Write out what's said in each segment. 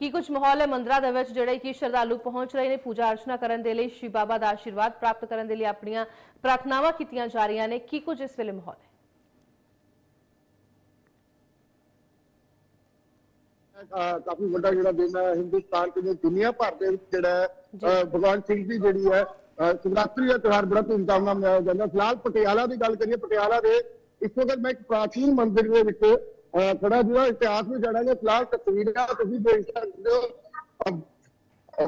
ਕੀ ਕੁਝ ਮਾਹੌਲ ਹੈ ਮੰਦਰਾਂ ਦੇ ਵਿੱਚ ਜਿਹੜੇ ਕਿ ਸ਼ਰਧਾਲੂ ਪਹੁੰਚ ਰਹੇ ਨੇ? ਪੂਜਾ ਅਰਚਨਾ ਕਰਨ ਦੇ ਲਈ ਸ਼ਿਵ ਬਾਬਾ ਦਾ ਆਸ਼ੀਰਵਾਦ ਪ੍ਰਾਪਤ ਕਰਨ ਦੇ ਲਈ ਆਪਣੀਆਂ ਪ੍ਰਾਰਥਨਾਵਾਂ ਕੀਤੀਆਂ ਜਾ ਰਹੀਆਂ ਨੇ। ਕੀ ਕੁਝ ਇਸ ਵੇਲੇ ਮਾਹੌਲ ਹੈ? ਕਾਫੀ ਵੱਡਾ ਜਿਹੜਾ ਦਿਨ ਹੈ ਹਿੰਦੁਸਤਾਨ ਤੇ ਦੁਨੀਆ ਭਰ ਦੇ ਵਿੱਚ ਜਿਹੜਾ ਭਗਵਾਨ ਸਿੰਘ ਦੀ ਜਿਹੜੀ ਹੈ ਸ਼ਿਵਰਾਤਰੀ ਦਾ ਤਿਉਹਾਰ ਬੜਾ ਧੂਮਧਾਮ ਨਾਲ ਮਨਾਇਆ ਜਾਂਦਾ। ਫਿਲਹਾਲ ਪਟਿਆਲਾ ਦੀ ਗੱਲ ਕਰੀਏ ਪਟਿਆਲਾ ਦੇ ਇਸ ਵਕਤ ਮੈਂ ਇੱਕ ਪ੍ਰਾਚੀਨ ਮੰਦਿਰ ਦੇ ਵਿੱਚ ਅਹ ਖੜਾ ਜਿਹੜਾ ਇਤਿਹਾਸ ਵੀ ਜਾਣਾਂਗੇ ਫਿਲਹਾਲ ਤਸਵੀਰਾਂ ਤੁਸੀਂ ਦੇਖ ਸਕਦੇ ਹੋ।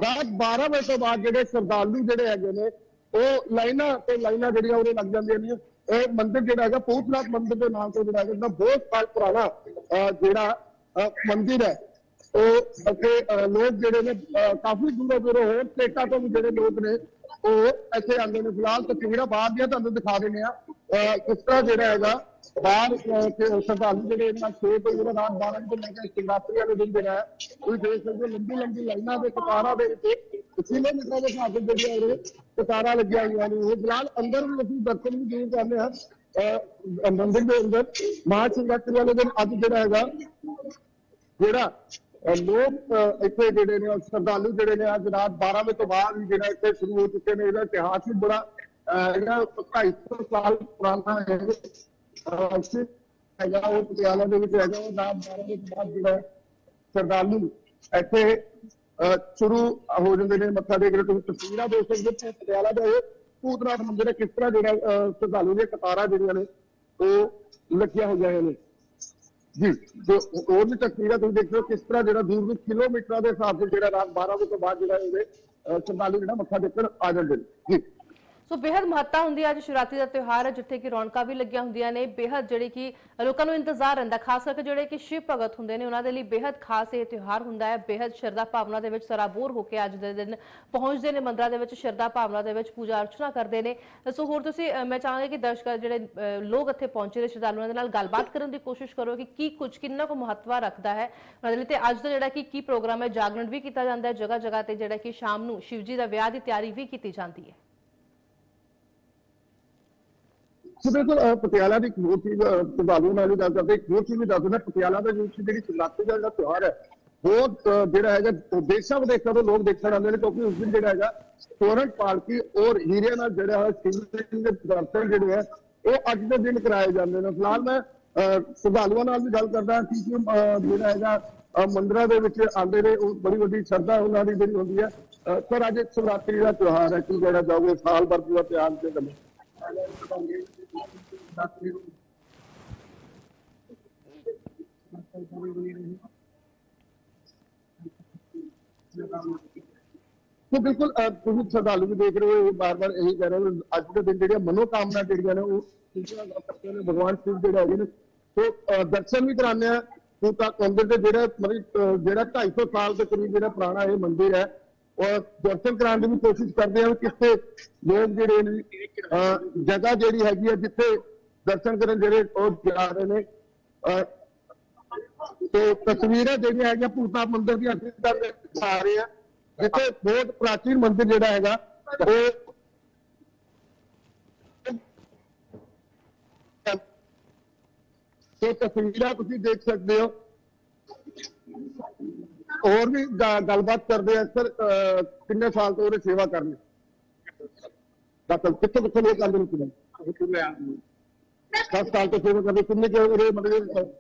ਰਾਤ 12 ਵਜੇ ਤੋਂ ਬਾਅਦ ਜਿਹੜੇ ਸ਼ਰਧਾਲੂ ਜਿਹੜੇ ਹੈਗੇ ਨੇ, ਉਹ ਲਾਈਨਾਂ ਤੇ ਲਾਈਨਾਂ ਜਿਹੜੀਆਂ ਉਹਦੇ ਲੱਗ ਜਾਂਦੀਆਂ ਨੇ। ਇਹ ਮੰਦਿਰ ਜਿਹੜਾ ਹੈਗਾ ਪੂਤਨਾਥ ਮੰਦਿਰ ਦੇ ਨਾਮ ਤੋਂ ਜਿਹੜਾ ਹੈਗਾ ਇਹਦਾ ਬਹੁਤ ਸਾਲ ਪੁਰਾਣਾ ਜਿਹੜਾ ਮੰਦਿਰ ਹੈ। ਉਹ ਅਤੇ ਅਹ ਲੋਕ ਜਿਹੜੇ ਨੇ ਕਾਫੀ ਦੂਰੋਂ ਦੂਰੋਂ ਹੋਰ ਸਟੇਟਾਂ ਤੋਂ ਵੀ ਜਿਹੜੇ ਲੋਕ ਨੇ, ਉਹ ਇੱਥੇ ਆਉਂਦੇ ਨੇ। ਫਿਲਹਾਲ ਤਸਵੀਰਾਂ ਬਾਅਦ ਦੀਆਂ ਤੁਹਾਨੂੰ ਦਿਖਾ ਦਿੰਦੇ ਆ ਅਹ ਕਿਸ ਤਰ੍ਹਾਂ ਜਿਹੜਾ ਹੈਗਾ ਬਾਹਰ ਅਹ ਸ਼ਰਧਾਲੂ ਜਿਹੜੇ ਇਹਨਾਂ 6 ਤੋਂ ਜਿਹੜਾ ਰਾਤ 12 ਵਜੇ ਲੈ ਕੇ ਸ਼ਿਵਰਾਤਰੀ ਵਾਲੇ ਦਿਨ ਜਿਹੜਾ ਹੈ ਦੇਖ ਸਕਦੇ ਲੰਬੀ ਲੰਬੀ ਲਾਈਨਾਂ ਦੇ ਕਤਾਰਾਂ ਦੇ ਵਿੱਚ ਕਿਲੋਮੀਟਰਾਂ ਦੇ ਹਿਸਾਬ ਜਿਹੜੀਆਂ ਉਹਦੇ ਕਤਾਰਾਂ ਲੱਗੀਆਂ ਹੋਈਆਂ ਨੇ, ਉਹ ਫਿਲਹਾਲ ਅੰਦਰ ਵੀ ਅਸੀਂ ਦਰਸ਼ਨ ਵੀ ਜ਼ਰੂਰ ਕਰਨੇ ਹਾਂ। ਮੰਦਿਰ ਦੇ ਅੰਦਰ ਮਹਾ ਸ਼ਿਵਰਾਤਰੀ ਵਾਲੇ ਦਿਨ ਅੱਜ ਜਿਹੜਾ ਹੈਗਾ, ਜਿਹੜਾ ਲੋਕ ਇੱਥੇ ਜਿਹੜੇ ਨੇ ਉਹ ਸ਼ਰਧਾਲੂ ਜਿਹੜੇ ਨੇ ਅੱਜ ਰਾਤ 12 ਵਜੇ ਤੋਂ ਬਾਅਦ ਜਿਹੜਾ ਇੱਥੇ ਸ਼ੁਰੂ ਹੋ ਚੁੱਕੇ ਨੇ। ਇਹਦਾ ਇਤਿਹਾਸ ਵੀ ਬੜਾ, ਅਹ ਜਿਹੜਾ 250 ਸਾਲ ਪੁਰਾਣਾ ਹੈ। ਅਹ ਹੈਗਾ ਉਹ ਪਟਿਆਲਾ ਦੇ ਵਿੱਚ ਹੈਗਾ ਉਹ ਰਾਤ 12 ਬਾਅਦ ਜਿਹੜਾ ਹੈ ਇੱਥੇ ਸ਼ੁਰੂ ਹੋ ਜਾਂਦੇ ਨੇ ਮੱਥਾ ਟੇਕ ਰਹੇ ਤੁਸੀਂ ਤਸਵੀਰਾਂ ਦੇਖ ਸਕਦੇ ਹੋ ਪਟਿਆਲਾ ਦਾ ਇਹ ਭੂਤਨਾਥ ਮੰਦਿਰ ਹੈ ਕਿਸ ਤਰ੍ਹਾਂ ਜਿਹੜਾ ਅਹ ਸ਼ਰਧਾਲੂ ਦੀਆਂ ਕਤਾਰਾਂ ਜਿਹੜੀਆਂ ਨੇ ਉਹ ਲੱਗੀਆਂ ਹੋਈਆਂ ਨੇ ਜੀ ਜੋ ਹੋਰ ਵੀ ਤਸਵੀਰਾਂ ਤੁਸੀਂ ਦੇਖ ਹੋ ਕਿਸ ਤਰ੍ਹਾਂ ਜਿਹੜਾ ਦੂਰ ਦੂਰ ਕਿਲੋਮੀਟਰਾਂ ਦੇ ਹਿਸਾਬ ਨਾਲ ਜਿਹੜਾ ਰਾਤ 12 ਵਜੇ ਤੋਂ ਬਾਅਦ ਜਿਹੜਾ ਇਹਦੇ ਅਹ ਸ਼ਰਧਾਲੂ ਜਿਹੜਾ ਮੱਥਾ ਟੇਕਣ ਆ ਜਾਂਦੇ ਨੇ ਜੀ ਸੋ ਬੇहद ਮਹੱਤਤਾ ਹੁੰਦੀ ਹੈ ਅੱਜ ਸ਼ਿਵਰਾਤਰੀ ਦਾ ਤਿਉਹਾਰ ਹੈ ਜਿੱਥੇ ਕਿ ਰੌਣਕਾਂ ਵੀ ਲੱਗੀਆਂ ਹੁੰਦੀਆਂ ਨੇ। ਬੇहद ਜਿਹੜੀ ਕਿ ਲੋਕਾਂ ਨੂੰ ਇੰਤਜ਼ਾਰ ਰਹਿੰਦਾ, ਖਾਸ ਕਰਕੇ ਜਿਹੜੇ ਕਿ ਸ਼ਿਵ ਭਗਤ ਹੁੰਦੇ ਨੇ, ਉਹਨਾਂ ਦੇ ਲਈ ਬੇहद ਖਾਸ ਇਹ ਤਿਉਹਾਰ ਹੁੰਦਾ ਹੈ। ਬੇहद ਸ਼ਰਧਾ ਭਾਵਨਾ ਦੇ ਵਿੱਚ ਸਰਾਬੋਰ ਹੋ ਕੇ ਅੱਜ ਦੇ ਦਿਨ ਪਹੁੰਚਦੇ ਨੇ, ਮੰਦਰਾਂ ਦੇ ਵਿੱਚ ਸ਼ਰਧਾ ਭਾਵਨਾ ਦੇ ਵਿੱਚ ਪੂਜਾ ਅਰਚਨਾ ਕਰਦੇ ਨੇ। ਸੋ ਹੋਰ ਤੁਸੀਂ ਮੈਂ ਚਾਹਾਂਗਾ ਕਿ ਦਰਸ਼ਕ, ਜਿਹੜੇ ਲੋਕ ਇੱਥੇ ਪਹੁੰਚੇ ਨੇ, ਸ਼ਰਧਾਲੂਆਂ ਦੇ ਨਾਲ ਗੱਲਬਾਤ ਕਰਨ ਦੀ ਕੋਸ਼ਿਸ਼ ਕਰੋ ਕਿ ਕੀ ਕੁਝ ਕਿੰਨਾ ਕੁ ਮਹੱਤਵ ਰੱਖਦਾ ਹੈ। ਉਹਨਾਂ ਦੇ ਲਈ ਤੇ ਅੱਜ ਦਾ ਜਿਹੜਾ ਕਿ ਕੀ ਪ੍ਰੋਗਰਾਮ ਹੈ, ਜਾਗਰਣ ਵੀ ਕੀਤਾ ਜਾਂਦਾ ਹੈ ਜਗ੍ਹਾ ਜਗ੍ਹਾ ਤੇ ਜਿਹੜਾ ਕਿ ਸ਼ਾਮ ਨੂੰ ਸ਼ਿਵਜੀ ਦਾ ਵਿਆਹ ਦੀ ਤਿਆਰੀ ਵੀ ਕੀਤੀ ਜਾਂਦੀ ਹੈ। ਸੋ ਬਿਲਕੁਲ ਪਟਿਆਲਾ ਦੀ ਇੱਕ ਹੋਰ ਚੀਜ਼, ਅਹ ਸ਼ਰਧਾਲੂ ਨਾਲ ਵੀ ਗੱਲ ਕਰਦੇ, ਇੱਕ ਹੋਰ ਚੀਜ਼ ਵੀ ਦੱਸ ਦਿੰਦਾ, ਪਟਿਆਲਾ ਦਾ ਜਿਹੜੀ ਸ਼ਿਵਰਾਤਰੀ ਦਾ ਜਿਹੜਾ ਤਿਉਹਾਰ ਹੈ, ਬਹੁਤ ਜਿਹੜਾ ਹੈਗਾ, ਦੇਸ਼ਾਂ ਵਿਦੇਸ਼ਾਂ ਤੋਂ ਲੋਕ ਦੇਖਣ ਆਉਂਦੇ ਨੇ, ਕਿਉਂਕਿ ਉਸ ਦਿਨ ਜਿਹੜਾ ਹੈਗਾ ਸੋਰਨ ਪਾਲਕੀ ਔਰ ਹੀਰੇ ਨਾਲ ਜਿਹੜਾ ਹੈ ਸਿੰਘ ਦੇ ਦਰਸ਼ਨ ਜਿਹੜੇ ਹੈ, ਉਹ ਅੱਜ ਦੇ ਦਿਨ ਕਰਾਏ ਜਾਂਦੇ ਨੇ। ਫਿਲਹਾਲ ਮੈਂ, ਅਹ, ਸ਼ਰਧਾਲੂਆਂ ਨਾਲ ਵੀ ਗੱਲ ਕਰਦਾ ਹਾਂ ਕਿ ਜਿਹੜਾ ਹੈਗਾ, ਅਹ, ਮੰਦਿਰਾਂ ਦੇ ਵਿੱਚ ਆਉਂਦੇ ਨੇ, ਉਹ ਬੜੀ ਵੱਡੀ ਸ਼ਰਧਾ ਉਹਨਾਂ ਦੀ ਜਿਹੜੀ ਹੁੰਦੀ ਹੈ। ਪਰ ਅੱਜ ਸ਼ਿਵਰਾਤਰੀ ਦਾ ਤਿਉਹਾਰ ਹੈ, ਕਿ ਜਿਹੜਾ ਜਾਓਗੇ ਸਾਲ ਭਰ ਦਾ ਤਿਉਹਾਰ ਦੇ ਦਮ ਉਹ ਬਿਲਕੁਲ ਅਹ, ਤੁਸੀਂ ਸ਼ਰਧਾਲੂ ਨੂੰ ਦੇਖ ਰਹੇ ਹੋ ਬਾਰ-ਬਾਰ ਇਹੀ ਕਹਿ ਰਹੇ ਹੋ ਅੱਜ ਦੇ ਦਿਨ ਜਿਹੜੀਆਂ ਮਨੋਕਾਮਨਾ ਜਿਹੜੀਆਂ ਨੇ ਉਹ ਪੂਰੀਆਂ ਕਰ ਸਕਦੇ ਨੇ ਭਗਵਾਨ ਸ਼ਿਵ ਜਿਹੜੇ ਹੈਗੇ ਨੇ। ਸੋ ਦਰਸ਼ਨ ਵੀ ਕਰਾਉਂਦੇ ਆ। ਪੂਤਾ ਦੇ ਜਿਹੜਾ ਮਤਲਬ ਅਹ, ਜਿਹੜਾ 250 ਸਾਲ ਦੇ ਕਰੀਬ ਜਿਹੜਾ ਪੁਰਾਣਾ ਇਹ ਮੰਦਿਰ ਹੈ ਔਰ ਦਰਸ਼ਨ ਕਰਾਉਣ ਦੀ ਵੀ ਕੋਸ਼ਿਸ਼ ਕਰਦੇ ਆ ਕਿ ਕਿੱਥੇ ਲੋਕ ਜਿਹੜੇ ਨੇ ਅ, ਜਗ੍ਹਾ ਜਿਹੜੀ ਹੈਗੀ ਹੈ ਜਿੱਥੇ ਦਰਸ਼ਨ ਕਰਨ ਜਿਹੜੇ ਉਹ ਜਾ ਰਹੇ ਨੇ ਅ, ਤੇ ਤਸਵੀਰਾਂ ਜਿਹੜੀਆਂ ਹੈਗੀਆਂ ਭੂਤਾ ਮੰਦਿਰ ਦੀਆਂ ਅਸੀਂ ਤੁਹਾਨੂੰ ਦਿਖਾ ਰਹੇ ਆ ਜਿੱਥੇ ਬਹੁਤ ਪ੍ਰਾਚੀਨ ਮੰਦਿਰ ਜਿਹੜਾ ਹੈਗਾ ਉਹ ਤੇ ਤਸਵੀਰਾਂ ਤੁਸੀਂ ਦੇਖ ਸਕਦੇ ਹੋ। ਹੋਰ ਵੀ ਗ- ਗੱਲਬਾਤ ਕਰਦੇ ਆ ਸਰ ਅਹ, ਕਿੰਨੇ ਸਾਲ ਤੋਂ ਉਹਨੇ ਸੇਵਾ ਕਰਨੀ ਦਸ ਕਿੱਥੇ ਕਿੱਥੇ ਲੋਕ ਆਉਂਦੇ ਨੇ ਕਿੰਨੇ 10 ਸਾਲ ਤੋਂ ਸੇਵਾ ਕਰਦੇ ਕਿੰਨੇ ਕਿ ਉਹਦੇ ਮਤਲਬ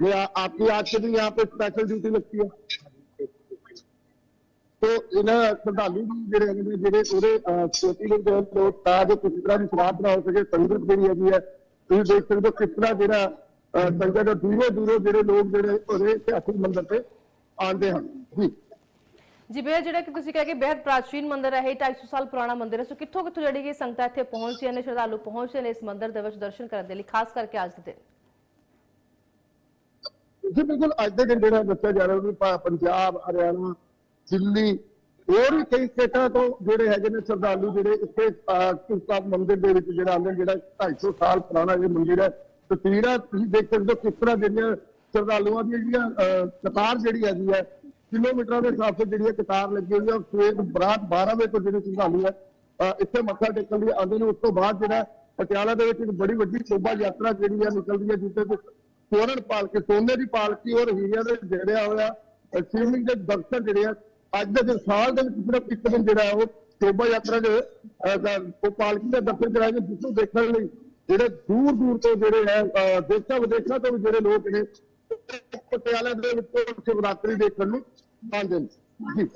ये आ- आपकी आज से भी यहाँ पे स्पेशल ड्यूटी लगती है तो ਇਹਨਾਂ ਸ਼ਰਧਾਲੂ ਵੀ ਜਿਹੜੇ ਹੈਗੇ ਨੇ ਜਿਹੜੇ ਉਹਦੇ ਅਹ, ਛੋਟੀ ਦੇ ਲੋਕ ਤਾਂ ਜੋ ਕਿਸੇ ਤਰ੍ਹਾਂ ਦੀ ਸ਼ਰਾਬ ਨਾ ਹੋ ਤੁਸੀਂ ਦੇਖ ਸਕਦੇ ਹੋ ਕਿਸ ਤਰ੍ਹਾਂ ਜਿਹੜਾ ਸੰਗਤ ਦੂਰੋਂ ਦੂਰੋਂ ਜਿਹੜੇ ਲੋਕ ਜਿਹੜੇ ਉਹਦੇ ਇਤਿਹਾਸਿਕ ਮੰਦਿਰ ਤੇ ਆਉਂਦੇ ਹਨ। ਜੀ। ਜੀ ਬੇਹਦ ਜਿਹੜਾ ਕਿ ਤੁਸੀਂ ਕਹਿ ਕੇ ਬੇहद ਪ੍ਰਾਚੀਨ ਮੰਦਿਰ ਹੈ ਇਹ 250 ਸਾਲ ਪੁਰਾਣਾ ਮੰਦਿਰ ਹੈ। ਸੋ ਕਿੱਥੋਂ ਕਿੱਥੋਂ ਜਿਹੜੀ ਕਿ ਸੰਗਤਾਂ ਇੱਥੇ ਪਹੁੰਚਦੀਆਂ ਨੇ ਸ਼ਰਧਾਲੂ ਪਹੁੰਚਦੇ ਨੇ ਇਸ ਮੰਦਿਰ ਦੇ ਵਿੱਚ ਦਰਸ਼ਨ ਕਰਨ ਦੇ ਲਈ ਖਾਸ ਕਰਕੇ ਅੱਜ ਦੇ ਦਿਨ? ਜੀ ਬਿਲਕੁਲ ਅੱਜ ਦੇ ਦਿਨ ਜਿਹੜਾ ਦੱਸਿਆ ਜਾ ਰਿਹਾ ਪ- ਪੰਜਾਬ ਹਰਿਆਣਾ ਦਿੱਲੀ ਹੋਰ ਵੀ ਕਈ ਸਟੇਟਾਂ ਤੋਂ ਜਿਹੜੇ ਹੈਗੇ ਨੇ ਸ਼ਰਧਾਲੂ ਜਿਹੜੇ ਇੱਥੇ ਕਿਰਪਾ ਮੰਦਿਰ ਦੇ ਵਿੱਚ ਜਿਹੜਾ ਆਉਂਦੇ ਜਿਹੜਾ 250 ਸਾਲ ਪੁਰਾਣਾ ਇਹ ਮੰਦਿਰ ਹੈ ਤਸਵੀਰਾਂ ਤੁਸੀਂ ਦੇਖ ਸਕਦੇ ਹੋ ਕਿਸ ਤਰ੍ਹਾਂ ਜਿਹੜੀਆਂ ਸ਼ਰਧਾਲੂਆਂ ਦੀਆਂ ਜਿਹੜੀਆਂ ਕਤਾਰ ਜਿਹੜੀ ਹੈਗੀ ਹੈ, ਕਿਲੋਮੀਟਰਾਂ ਦੇ ਹਿਸਾਬ ਨਾਲ ਜਿਹੜੀ ਕਤਾਰ ਲੱਗੀ ਹੋਈ ਹੈ ਸਵੇਰ ਬਰਾਤ 12 ਵਜੇ ਤੋਂ ਜਿਹੜੇ ਸ਼ਰਧਾਲੂ ਹੈ ਇੱਥੇ ਮੱਥਾ ਟੇਕਣ ਲਈ ਆਉਂਦੇ ਨੇ। ਉਸ ਤੋਂ ਬਾਅਦ ਜਿਹੜਾ ਪਟਿਆਲਾ ਦੇ ਵਿੱਚ ਇੱਕ ਬੜੀ ਵੱਡੀ ਸ਼ੋਭਾ ਯਾਤਰਾ ਜਿਹੜੀ ਹੈ, ਨਿਕਲਦੀ ਹੈ, ਜਿੱਥੇ ਤੇ ਸੋਰਨ ਪਾਲਕੀ ਸੋਨੇ ਦੀ ਪਾਲਕੀ ਔਰ ਹੀਰਿਆਂ ਦੇ ਜੜਿਆ ਹੋਇਆ ਸ਼ਿਵਲਿੰਗ ਦੇ ਦਰਸ਼ਨ ਜਿਹੜੇ ਆ ਅੱਜ ਦੇ ਦਿਨ ਸਾਲ ਦੇ ਵਿੱਚ ਸਿਰਫ ਇੱਕ ਦਿਨ ਜਿਹੜਾ ਉਹ ਸ਼ੋਭਾ ਯਾਤਰਾ ਦੇ ਅ, ਦਾ- ਉਹ ਪਾਲਕੀ ਦੇ ਦਰਸ਼ਨ ਕਰਾਂਗੇ ਜਿਸ ਨੂੰ ਦੇਖਣ ਲਈ ਜਿਹੜੇ ਦੂਰ ਦੂਰ ਤੋਂ ਜਿਹੜੇ ਹੈ ਅ, ਦੇਸ਼ਾਂ ਵਿਦੇਸ਼ਾਂ ਤੋਂ ਵੀ ਜਿਹੜੇ ਲੋਕ ਨੇ ਪਟਿਆਲਾ ਦੇ ਵਿੱਚ ਸ਼ਿਵਰਾਤਰੀ ਦੇਖਣ ਨੂੰ ਆਉਂਦੇ ਨੇ। ਜੀ।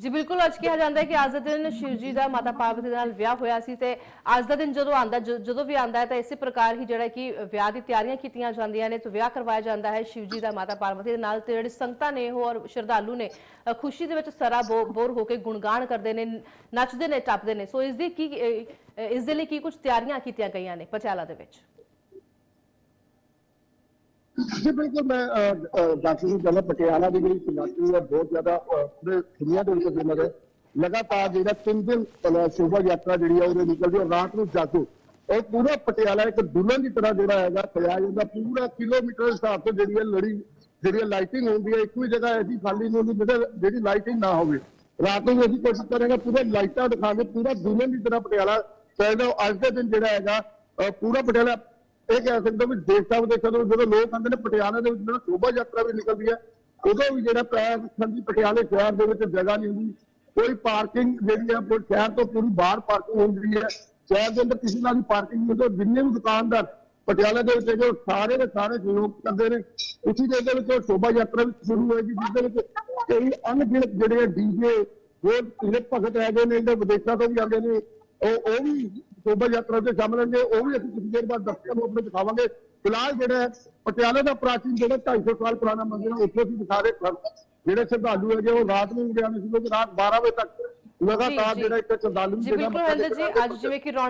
ਜੀ ਬਿਲਕੁਲ ਅੱਜ ਕਿਹਾ ਜਾਂਦਾ ਹੈ ਕਿ ਅੱਜ ਦੇ ਦਿਨ ਸ਼ਿਵ ਜੀ ਦਾ ਮਾਤਾ ਪਾਰਵਤੀ ਨਾਲ ਵਿਆਹ ਹੋਇਆ ਸੀ ਤੇ ਅੱਜ ਦਾ ਦਿਨ ਜਦੋਂ ਆਂਦਾ ਜਦੋਂ ਵੀ ਆਂਦਾ ਹੈ ਤਾਂ ਇਸੇ ਪ੍ਰਕਾਰ ਹੀ ਜਿਹੜਾ ਕਿ ਵਿਆਹ ਦੀ ਤਿਆਰੀਆਂ ਕੀਤੀਆਂ ਜਾਂਦੀਆਂ ਨੇ ਤੇ ਵਿਆਹ ਕਰਵਾਇਆ ਜਾਂਦਾ ਹੈ ਸ਼ਿਵ ਜੀ ਦਾ ਮਾਤਾ ਪਾਰਵਤੀ ਦੇ ਨਾਲ ਤੇ ਜਿਹੜੇ ਸੰਗਤਾਂ ਨੇ ਉਹ ਔਰ ਸ਼ਰਧਾਲੂ ਨੇ ਖੁਸ਼ੀ ਦੇ ਵਿੱਚ ਸਰਾ ਬੋ- ਬੋਰ ਹੋ ਕੇ ਗੁਣਗਾਨ ਕਰਦੇ ਨੇ ਨੱਚਦੇ ਨੇ ਟੱਪਦੇ ਨੇ। ਸੋ ਇਸ ਦੀ ਕੀ ਅ, ਇਸ ਦੇ ਲਈ ਕੀ ਕੁਝ ਤਿਆਰੀਆਂ ਕੀਤੀਆਂ ਗਈਆਂ ਨੇ ਪਟਿਆਲਾ ਦੇ ਵਿੱਚ? ਜੀ ਬਿਲਕੁਲ ਮੈਂ ਡਾਕਟਰ ਨੂੰ ਕਹਿੰਦਾ ਪਟਿਆਲਾ ਦੀ ਜਿਹੜੀ ਸ਼ਿਵਰਾਤਰੀ ਹੈ ਬਹੁਤ ਜ਼ਿਆਦਾ ਅਹ, ਪੂਰੇ ਦੁਨੀਆ ਦੇ ਵਿੱਚ ਫੇਮਸ ਹੈ ਲਗਾਤਾਰ ਜਿਹੜਾ ਤਿੰਨ ਦਿਨ ਅਹ, ਸ਼ੋਭਾ ਯਾਤਰਾ ਜਿਹੜੀ ਹੈ ਉਹਦੇ ਨਿਕਲਦੀ ਹੈ ਰਾਤ ਨੂੰ ਜਾਗੋ ਉਹ ਪੂਰਾ ਪਟਿਆਲਾ ਇੱਕ ਦੁਲਹਨ ਦੀ ਤਰ੍ਹਾਂ ਜਿਹੜਾ ਹੈਗਾ ਸਜਾਇਆ ਜਾਂਦਾ ਪੂਰਾ ਕਿਲੋਮੀਟਰ ਦੇ ਹਿਸਾਬ ਤੋਂ ਜਿਹੜੀ ਹੈ ਲੜੀ ਜਿਹੜੀ ਲਾਈਟਿੰਗ ਹੁੰਦੀ ਹੈ ਇੱਕੋ ਹੀ ਜਗ੍ਹਾ ਐਸੀ ਖਾਲੀ ਨਹੀਂ ਹੁੰਦੀ ਜਿਹਦੇ ਜਿਹੜੀ ਲਾਈਟਿੰਗ ਨਾ ਹੋਵੇ ਰਾਤ ਨੂੰ ਵੀ ਅਸੀਂ ਕੋਸ਼ਿਸ਼ ਕਰਾਂਗੇ ਪੂਰੇ ਲਾਈਟਾਂ ਦਿਖਾਉਂਦੇ ਪੂਰਾ ਦੁਲਹਨ ਦੀ ਤਰ੍ਹਾਂ ਪਟਿਆਲਾ ਸਜਦਾ ਅੱਜ ਦੇ ਦਿਨ ਜਿਹੜਾ ਹੈਗਾ ਅਹ, ਪੂਰਾ ਪਟਿਆਲਾ ਇਹ ਕਹਿ ਸਕਦੇ ਵੀ ਦੇਸ਼ ਸਾਹਿਬ ਦੇ ਜਦੋਂ ਲੋਕ ਆਉਂਦੇ ਨੇ ਪਟਿਆਲਾ ਦੇ ਵਿੱਚ ਜਿਹੜਾ ਸ਼ੋਭਾ ਯਾਤਰਾ ਵੀ ਨਿਕਲਦੀ ਹੈ, ਉਦੋਂ ਵੀ ਜਿਹੜਾ ਪੈਰ ਰੱਖਣ ਦੀ ਪਟਿਆਲੇ ਸ਼ਹਿਰ ਦੇ ਵਿੱਚ ਜਗ੍ਹਾ ਨਹੀਂ ਹੁੰਦੀ। ਕੋਈ ਪਾਰਕਿੰਗ ਜਿਹੜੀ ਹੈ ਸ਼ਹਿਰ ਤੋਂ ਪੂਰੀ ਬਾਹਰ ਪਾਰਕਿੰਗ ਹੁੰਦੀ ਹੈ। ਸ਼ਹਿਰ ਦੇ ਅੰਦਰ ਕਿਸੇ ਨਾਲ ਪਾਰਕਿੰਗ ਨਹੀਂ ਹੁੰਦੀ ਜਿੰਨੇ ਵੀ ਦੁਕਾਨਦਾਰ ਪਟਿਆਲੇ ਦੇ ਵਿੱਚ ਜੋ ਸਾਰੇ ਦੇ ਸਾਰੇ ਸਹਿਯੋਗ ਕਰਦੇ ਨੇ। ਉਸੇ ਦੇ ਦੇ ਵਿੱਚ ਉਹ ਸ਼ੋਭਾ ਯਾਤਰਾ ਵੀ ਸ਼ੁਰੂ ਹੋਏਗੀ, ਜਿਸ ਦੇ ਵਿੱਚ ਕਈ ਅਣਗਿਣਤ ਜਿਹੜੇ ਡੀਜੇ ਉਹ ਜਿਹੜੇ ਭਗਤ ਹੈਗੇ ਨੇ, ਜਿਹੜੇ ਵਿਦੇਸ਼ਾਂ ਤੋਂ ਵੀ ਆਉਂਦੇ ਨੇ, ਉਹ ਉਹ ਵੀ ਸ਼ੋਭਾ ਯਾਤਰਾ ਦੇ ਸ਼ਾਮਲ ਹੋਣਗੇ ਉਹ ਵੀ ਅਸੀਂ ਕੁਝ ਦੇਰ ਬਾਅਦ ਦਰਸ਼ਕਾਂ ਨੂੰ ਆਪਣੇ ਦਿਖਾਵਾਂਗੇ ਫਿਲਹਾਲ ਜਿਹੜਾ ਪਟਿਆਲੇ ਦਾ ਪ੍ਰਾਚੀਨ ਜਿਹੜਾ 250 ਸਾਲ ਪੁਰਾਣਾ ਮੰਦਿਰ ਹੈ ਉੱਥੇ ਅਸੀਂ ਦਿਖਾ ਰਹੇ। ਜਿਹੜੇ ਸ਼ਰਧਾਲੂ ਹੈਗੇ ਉਹ ਰਾਤ ਨੂੰ ਵੀ ਆਉਂਦੇ ਸੀ ਰਾਤ 12 ਵਜੇ ਤੱਕ ਲਗਾਤਾਰ। ਜਿਹੜਾ ਇੱਕ ਸ਼ਰਧਾਲੂ ਜੀ ਜਿਹੜਾ ਬਿਲਕੁਲ ਜੀ ਅੱਜ ਜਿਵੇਂ ਕਿ